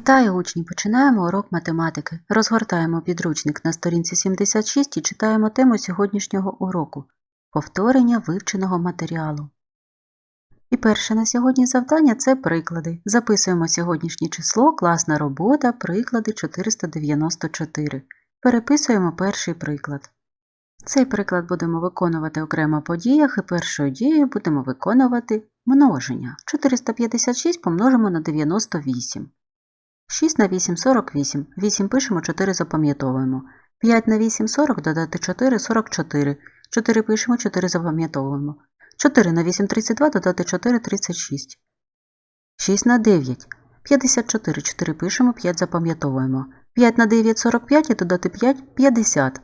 Вітаю учні! Починаємо урок математики. Розгортаємо підручник на сторінці 76 і читаємо тему сьогоднішнього уроку повторення вивченого матеріалу. І перше на сьогодні завдання це приклади. Записуємо сьогоднішнє число, класна робота, приклади 494. Переписуємо перший приклад. Цей приклад будемо виконувати окремо по діях і першою дією будемо виконувати множення. 456 помножимо на 98. 6 на 8 – 48. 8 пишемо, 4 запам'ятовуємо. 5 на 8 – 40, додати 4 – 44. 4 пишемо, 4 запам'ятовуємо. 4 на 8 – 32, додати 4 – 36. 6 на 9 – 54. 4 пишемо, 5 запам'ятовуємо. 5 на 9 – 45 і додати 5 – 50.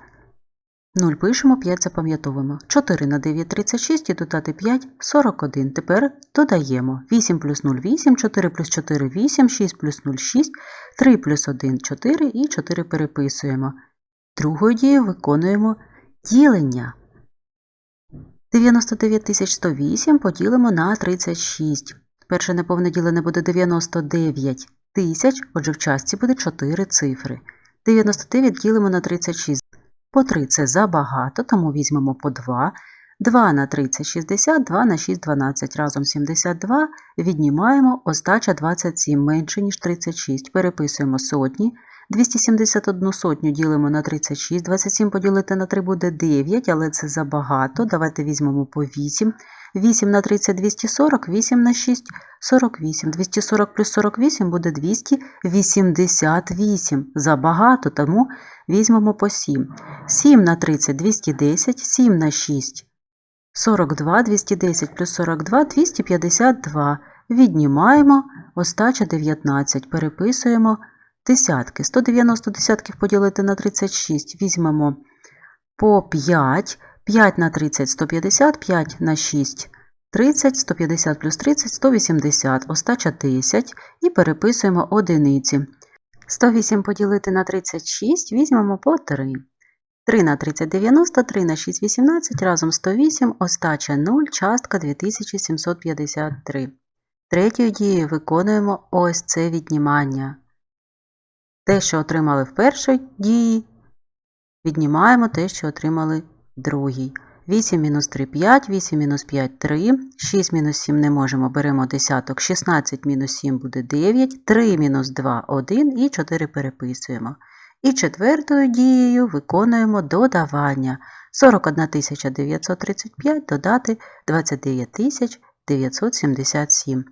0 пишемо, 5 запам'ятовуємо. 4 на 9 – 36 і додати 5 – 41. Тепер додаємо. 8 плюс 0 – 8, 4 плюс 4 – 8, 6 плюс 0 – 6, 3 плюс 1 – 4 і 4 переписуємо. Другою дією виконуємо ділення. 99 108 поділимо на 36. Перше неповне ділене буде 99 тисяч, отже в частці буде 4 цифри. 99 ділимо на 36. По 3 це забагато, тому візьмемо по 2. 2 на 30 – 60, 2 на 6 – 12. Разом 72 віднімаємо остача 27, менше, ніж 36. Переписуємо сотні. 271 сотню ділимо на 36, 27 поділити на 3 буде 9, але це забагато. Давайте візьмемо по 8. 8 на 30 – 240, 8 на 6 – 48. 240 плюс 48 буде 288. Забагато, тому візьмемо по 7. 7 на 30 – 210, 7 на 6 – 42, 210 плюс 42 – 252. Віднімаємо, остача 19, переписуємо десятки. 190 десятків поділити на 36, візьмемо по 5, 5 на 30 – 150, 5 на 6 – 30, 150 плюс 30 – 180, остача 10 і переписуємо одиниці. 108 поділити на 36, візьмемо по 3. 3 на 30 – 90, 3 на 6 – 18, разом 108, остача 0, частка 2753. Третьою дією виконуємо ось це віднімання. Те, що отримали в першій дії, віднімаємо те, що отримали в другій. 8 мінус 3 – 5, 8 мінус 5 – 3, 6 мінус 7 не можемо, беремо десяток, 16 мінус 7 буде 9, 3 мінус 2 – 1 і 4 переписуємо. І четвертою дією виконуємо додавання. 41 935 додати 29 977.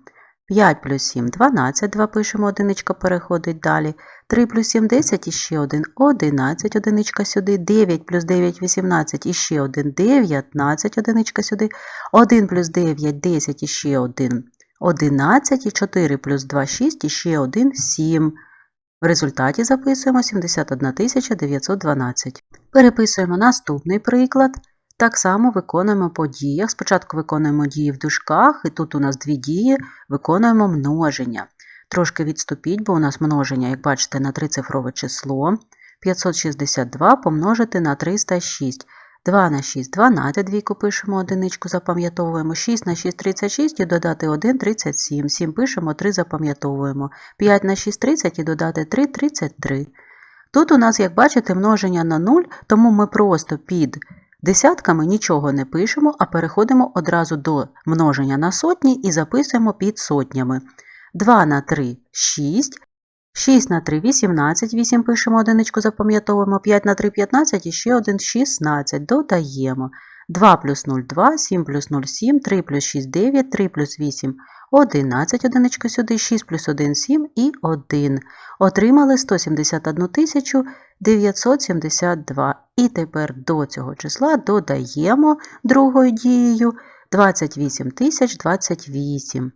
5 плюс 7 – 12, 2 пишемо, одиничка переходить далі. 3 плюс 7 – 10 і ще 1 – 11, одиничка сюди. 9 плюс 9 – 18 і ще 1 – 19, одиничка сюди. 1 плюс 9 – 10 і ще 1 – 11, і 4 плюс 2 – 6 і ще 1 – 7. В результаті записуємо 71 912. Переписуємо наступний приклад. Так само виконуємо по діях. Спочатку виконуємо дії в дужках, і тут у нас дві дії, виконуємо множення. Трошки відступіть, бо у нас множення, як бачите, на трицифрове число. 562 помножити на 306. 2 на 6 – 12, двійку пишемо, одиничку запам'ятовуємо. 6 на 6 – 36 і додати 1 – 37. 7 пишемо, 3 запам'ятовуємо. 5 на 6 – 30 і додати 3 – 33. Тут у нас, як бачите, множення на 0, тому ми просто під десятками нічого не пишемо, а переходимо одразу до множення на сотні і записуємо під сотнями. 2 на 3 – 6. 6 на 3 – 18, 8 пишемо, одиничку запам'ятовуємо, 5 на 3 – 15 і ще 1 – 16, додаємо. 2 плюс 0 – 2, 7 плюс 0 – 7, 3 плюс 6 – 9, 3 плюс 8 – 11, одиничка сюди, 6 плюс 1 – 7 і 1. Отримали 171 972. І тепер до цього числа додаємо другою дією 28 028.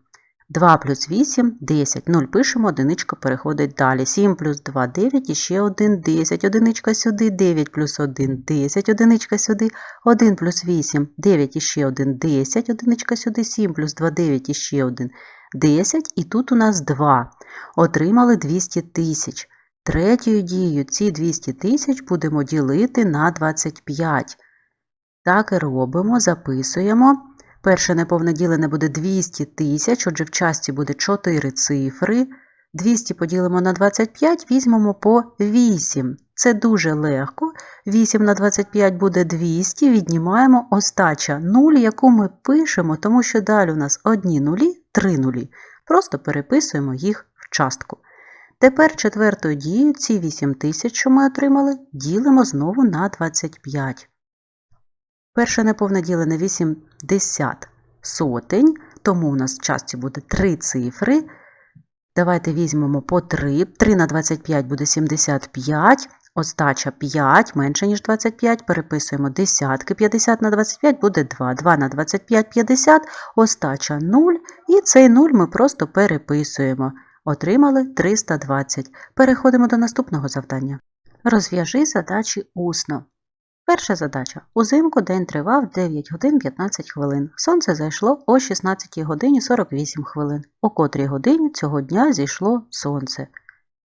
2 плюс 8 – 10. 0 пишемо, одиничка переходить далі. 7 плюс 2 – 9 і ще 1 – 10. Одиничка сюди, 9 плюс 1 – 10. Одиничка сюди, 1 плюс 8 – 9 і ще 1 – 10. Одиничка сюди, 7 плюс 2 – 9 і ще 1 – 10. І тут у нас 2. Отримали 200 тисяч. Третьою дією ці 200 тисяч будемо ділити на 25. Так і робимо, записуємо. Перше неповне ділене буде 200 тисяч, отже, в часті буде 4 цифри. 200 поділимо на 25, візьмемо по 8. Це дуже легко. 8 на 25 буде 200, віднімаємо остача 0, яку ми пишемо, тому що далі у нас одні нулі, три нулі. Просто переписуємо їх в частку. Тепер четвертою дією ці 8 тисяч, що ми отримали, ділимо знову на 25. Перше неповне ділене 80 сотень, тому у нас в частці буде 3 цифри. Давайте візьмемо по 3. 3 на 25 буде 75. Остача 5, менше, ніж 25. Переписуємо десятки. 50 на 25 буде 2. 2 на 25 50. Остача 0. І цей 0 ми просто переписуємо. Отримали 320. Переходимо до наступного завдання. Розв'яжи задачі усно. Перша задача. Узимку день тривав 9 годин 15 хвилин. Сонце зайшло о 16 годині 48 хвилин. О котрій годині цього дня зійшло сонце.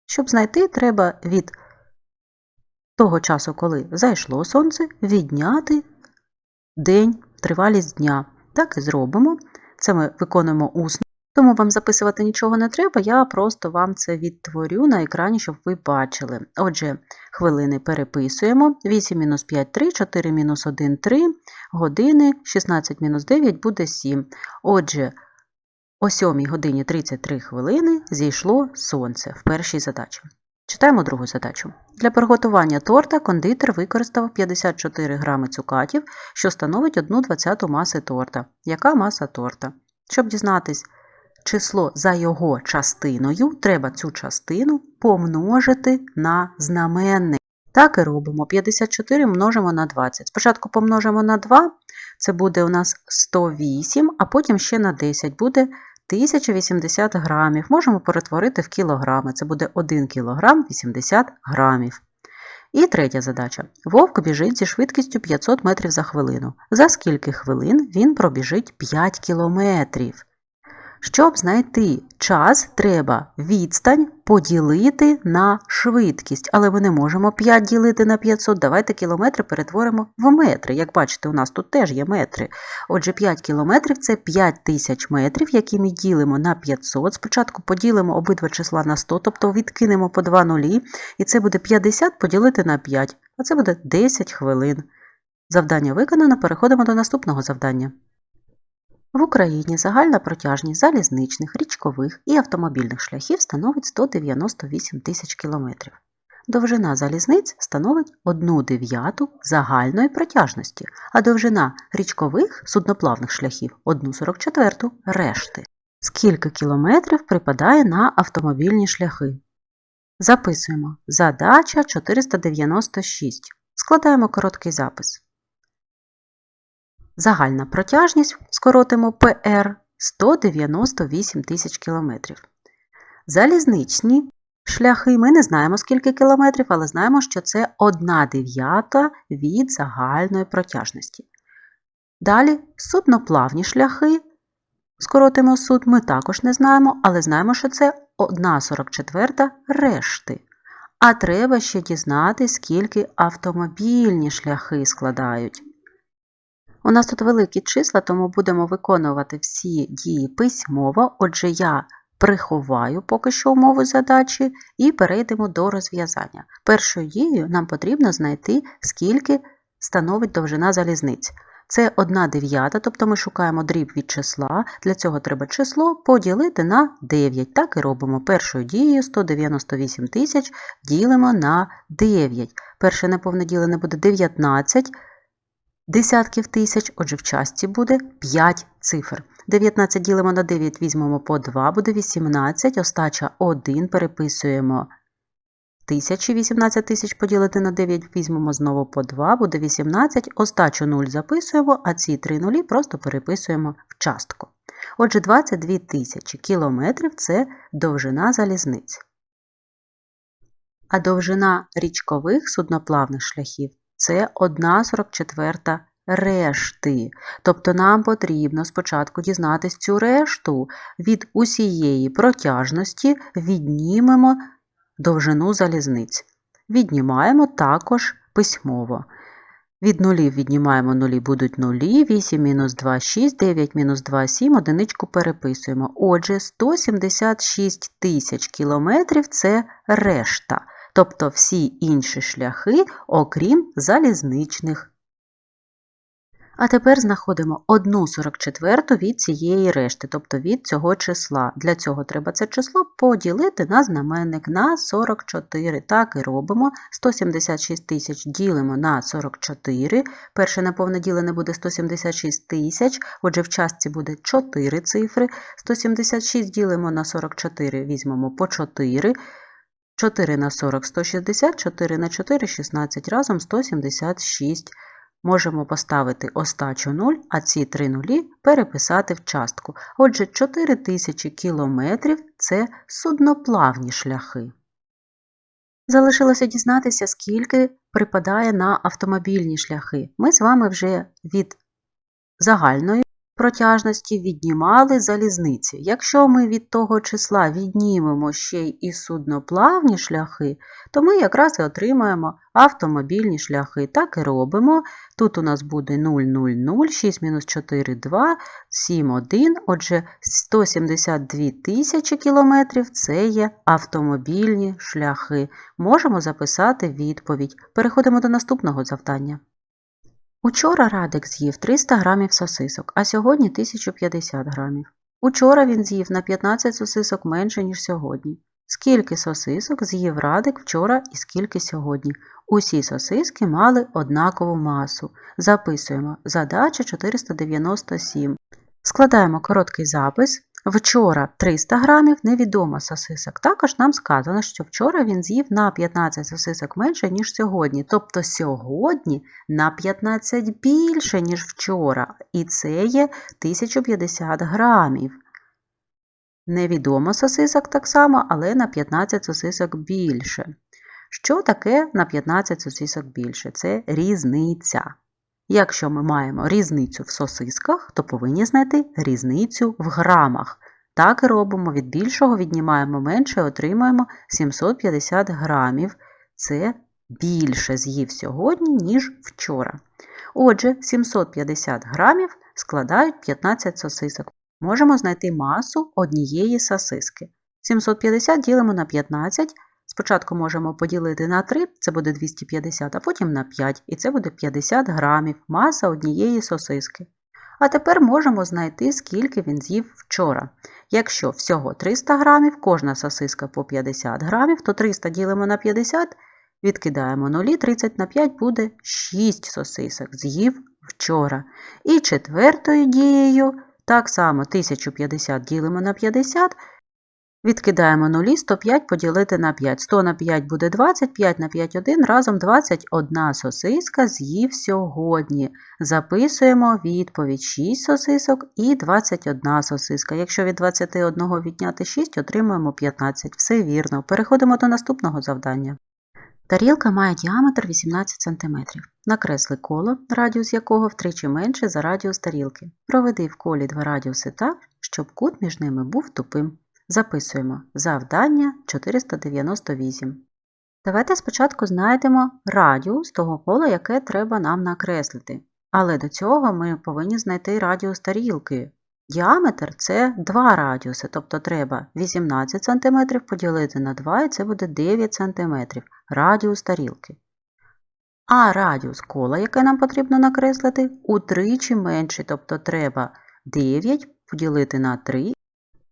Щоб знайти, треба від того часу, коли зайшло сонце, відняти день, тривалість дня. Так і зробимо. Це ми виконуємо усно. Тому вам записувати нічого не треба, я просто вам це відтворю на екрані, щоб ви бачили. Отже, хвилини переписуємо. 8 мінус 5 3, 4 мінус 1 3, години, 16 мінус 9 буде 7. Отже, о 7 годині 33 хвилини зійшло сонце в першій задачі. Читаємо другу задачу. Для приготування торта кондитер використав 54 грами цукатів, що становить 1 двадцяту маси торта. Яка маса торта? Щоб дізнатись, число за його частиною, треба цю частину помножити на знаменник. Так і робимо. 54 множимо на 20. Спочатку помножимо на 2, це буде у нас 108, а потім ще на 10 буде 1080 грамів. Можемо перетворити в кілограми. Це буде 1 кілограм 80 грамів. І третя задача. Вовк біжить зі швидкістю 500 метрів за хвилину. За скільки хвилин він пробіжить 5 кілометрів? Щоб знайти час, треба відстань поділити на швидкість. Але ми не можемо 5 ділити на 500. Давайте кілометри перетворимо в метри. Як бачите, у нас тут теж є метри. Отже, 5 кілометрів це 5 тисяч метрів, які ми ділимо на 500. Спочатку поділимо обидва числа на 100, тобто відкинемо по 2 нулі. І це буде 50 поділити на 5. А це буде 10 хвилин. Завдання виконано. Переходимо до наступного завдання. В Україні загальна протяжність залізничних, річкових і автомобільних шляхів становить 198 тисяч кілометрів. Довжина залізниць становить 1 дев'яту загальної протяжності, а довжина річкових судноплавних шляхів 1 44 решти. Скільки кілометрів припадає на автомобільні шляхи? Записуємо. Задача 496. Складаємо короткий запис. Загальна протяжність, скоротимо ПР 198 тисяч кілометрів. Залізничні шляхи ми не знаємо скільки кілометрів, але знаємо, що це 1 дев'ята від загальної протяжності. Далі судноплавні шляхи, скоротимо суд, ми також не знаємо, але знаємо, що це 1,44 решти. А треба ще дізнати, скільки автомобільні шляхи складають. У нас тут великі числа, тому будемо виконувати всі дії письмово. Отже, я приховаю поки що умови задачі і перейдемо до розв'язання. Першою дією нам потрібно знайти, скільки становить довжина залізниць. Це 1 дев'ята, тобто ми шукаємо дріб від числа. Для цього треба число поділити на 9. Так і робимо. Першою дією 198 тисяч ділимо на 9. Перше неповне ділене буде 19 десятків тисяч, отже, в частці буде 5 цифр. 19 ділимо на 9, візьмемо по 2, буде 18, остача 1, переписуємо тисячі, 18 тисяч поділити на 9, візьмемо знову по 2, буде 18, остачу 0 записуємо, а ці 3 нулі просто переписуємо в частку. Отже, 22 тисячі кілометрів це довжина залізниць. А довжина річкових судноплавних шляхів це 1,44 решти. Тобто нам потрібно спочатку дізнатись цю решту. Від усієї протяжності віднімемо довжину залізниць. Віднімаємо також письмово. Від нулів віднімаємо нулі, будуть нулі, 8 мінус 2 – 6, 9 мінус 2 – 7, одиничку переписуємо. Отже, 176 тисяч кілометрів – це решта, тобто всі інші шляхи, окрім залізничних. А тепер знаходимо 1,44 від цієї решти, тобто від цього числа. Для цього треба це число поділити на знаменник на 44. Так і робимо. 176 тисяч ділимо на 44. Перше неповне ділене буде 176 тисяч, отже в частці буде 4 цифри. 176 ділимо на 44, візьмемо по 4. 4 на 40 – 160, 4 на 4 – 16, разом 176 Можемо поставити остачу 0, а ці три нулі переписати в частку. Отже, 4000 кілометрів – це судноплавні шляхи. Залишилося дізнатися, скільки припадає на автомобільні шляхи. Ми з вами вже від загальної протяжності віднімали залізниці. Якщо ми від того числа віднімемо ще й судноплавні шляхи, то ми якраз і отримаємо автомобільні шляхи. Так і робимо. Тут у нас буде 0, 0, 0, 6 мінус 4, 2, 7, 1. Отже, 172 тисячі кілометрів – це є автомобільні шляхи. Можемо записати відповідь. Переходимо до наступного завдання. Учора Радик з'їв 300 грамів сосисок, а сьогодні 1050 грамів. Учора він з'їв на 15 сосисок менше, ніж сьогодні. Скільки сосисок з'їв Радик вчора і скільки сьогодні? Усі сосиски мали однакову масу. Записуємо задача 497. Складаємо короткий запис. Вчора 300 грамів невідомо сосисок. Також нам сказано, що вчора він з'їв на 15 сосисок менше, ніж сьогодні. Тобто сьогодні на 15 більше, ніж вчора. І це є 1050 грамів. Невідомо сосисок так само, але на 15 сосисок більше. Що таке на 15 сосисок більше? Це різниця. Якщо ми маємо різницю в сосисках, то повинні знайти різницю в грамах. Так і робимо від більшого віднімаємо менше, отримаємо 750 грамів. Це більше з'їв сьогодні, ніж вчора. Отже, 750 грамів складають 15 сосисок. Можемо знайти масу однієї сосиски. 750 ділимо на 15. Спочатку можемо поділити на 3, це буде 250, а потім на 5, і це буде 50 грамів, маса однієї сосиски. А тепер можемо знайти, скільки він з'їв вчора. Якщо всього 300 грамів, кожна сосиска по 50 грамів, то 300 ділимо на 50, відкидаємо 0, 30 на 5 буде 6 сосисок, з'їв вчора. І четвертою дією, так само 1050 ділимо на 50, Відкидаємо нулі, 105 поділити на 5. 100 на 5 буде 20, 5 на 5 – 1, разом 21 сосиска з'їв сьогодні. Записуємо відповідь 6 сосисок і 21 сосиска. Якщо від 21 відняти 6, отримуємо 15. Все вірно. Переходимо до наступного завдання. Тарілка має діаметр 18 см. Накресли коло, радіус якого втричі менше за радіус тарілки. Проведи в колі два радіуси так, щоб кут між ними був тупим. Записуємо завдання 498. Давайте спочатку знайдемо радіус того кола, яке треба нам накреслити. Але до цього ми повинні знайти радіус тарілки. Діаметр це два радіуси, тобто треба 18 см поділити на 2, і це буде 9 см радіус тарілки. А радіус кола, яке нам потрібно накреслити, утричі менший, тобто треба 9 поділити на 3,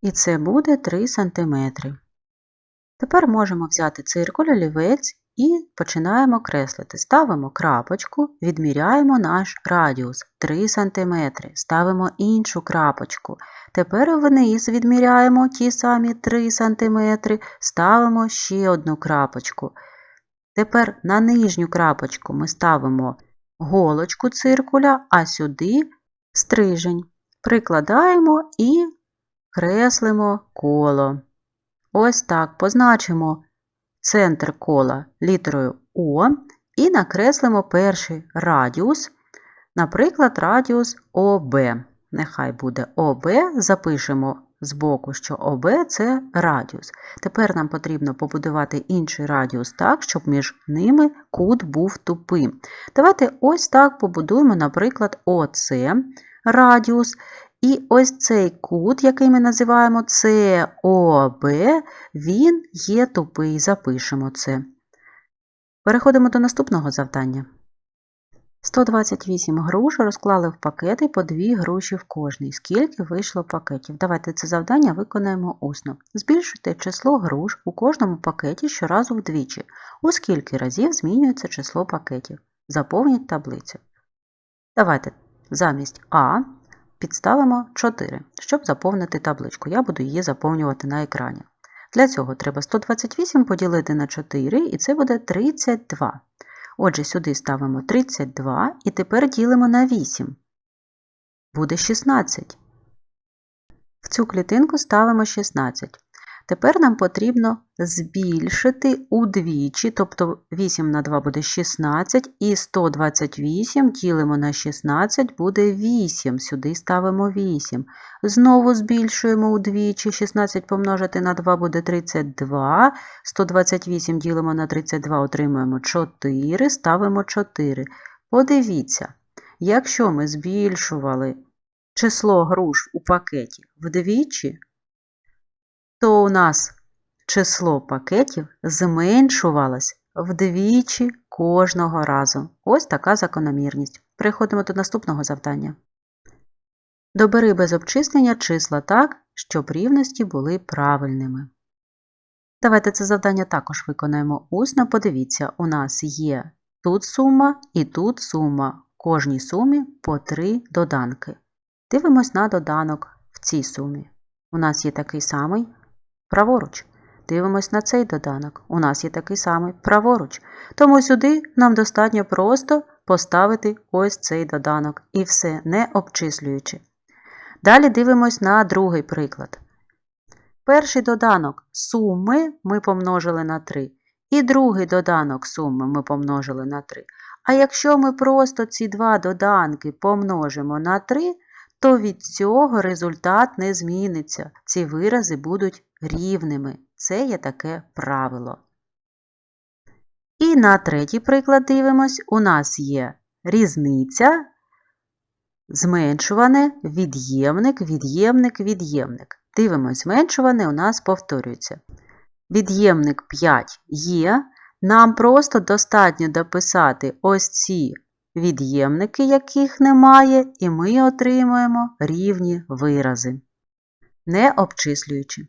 і це буде 3 см. Тепер можемо взяти циркуль, олівець і починаємо креслити. Ставимо крапочку, відміряємо наш радіус 3 см. Ставимо іншу крапочку. Тепер вниз відміряємо ті самі 3 см, ставимо ще одну крапочку. Тепер на нижню крапочку ми ставимо голочку циркуля, а сюди стрижень. Прикладаємо і креслимо коло. Ось так позначимо центр кола літерою О і накреслимо перший радіус, наприклад, радіус ОБ. Нехай буде ОБ, запишемо з боку, що ОБ це радіус. Тепер нам потрібно побудувати інший радіус так, щоб між ними кут був тупим. Давайте ось так побудуємо, наприклад, ОЦ радіус. І ось цей кут, який ми називаємо СОБ, він є тупий. Запишемо це. Переходимо до наступного завдання. 128 груш розклали в пакети по 2 груші в кожний. Скільки вийшло пакетів? Давайте це завдання виконаємо усно. Збільшуйте число груш у кожному пакеті щоразу вдвічі. У скільки разів змінюється число пакетів? Заповніть таблицю. Давайте замість А підставимо 4, щоб заповнити табличку. Я буду її заповнювати на екрані. Для цього треба 128 поділити на 4, і це буде 32. Отже, сюди ставимо 32 і тепер ділимо на 8. Буде 16. В цю клітинку ставимо 16. Тепер нам потрібно збільшити удвічі, тобто 8 на 2 буде 16, і 128 ділимо на 16 буде 8. Сюди ставимо 8. Знову збільшуємо удвічі, 16 помножити на 2 буде 32, 128 ділимо на 32, отримуємо 4, ставимо 4. Подивіться, якщо ми збільшували число груш у пакеті вдвічі, то у нас число пакетів зменшувалось вдвічі кожного разу. Ось така закономірність. Переходимо до наступного завдання. Добери без обчислення числа так, щоб рівності були правильними. Давайте це завдання також виконаємо усно. Подивіться, у нас є тут сума і тут сума. Кожній сумі по 3 доданки. Дивимось на доданок в цій сумі. У нас є такий самий праворуч. Дивимось на цей доданок. У нас є такий самий праворуч. Тому сюди нам достатньо просто поставити ось цей доданок і все, не обчислюючи. Далі дивимось на другий приклад. Перший доданок суми ми помножили на 3. І другий доданок суми ми помножили на 3. А якщо ми просто ці два доданки помножимо на 3, то від цього результат не зміниться. Ці вирази будуть рівними. Це є таке правило. І на третій приклад дивимось, у нас є різниця, зменшуване, від'ємник, від'ємник, від'ємник. Дивимось, зменшуване у нас повторюється. Від'ємник 5 є. Нам просто достатньо дописати ось ці від'ємники, яких немає, і ми отримуємо рівні вирази. Не обчислюючи.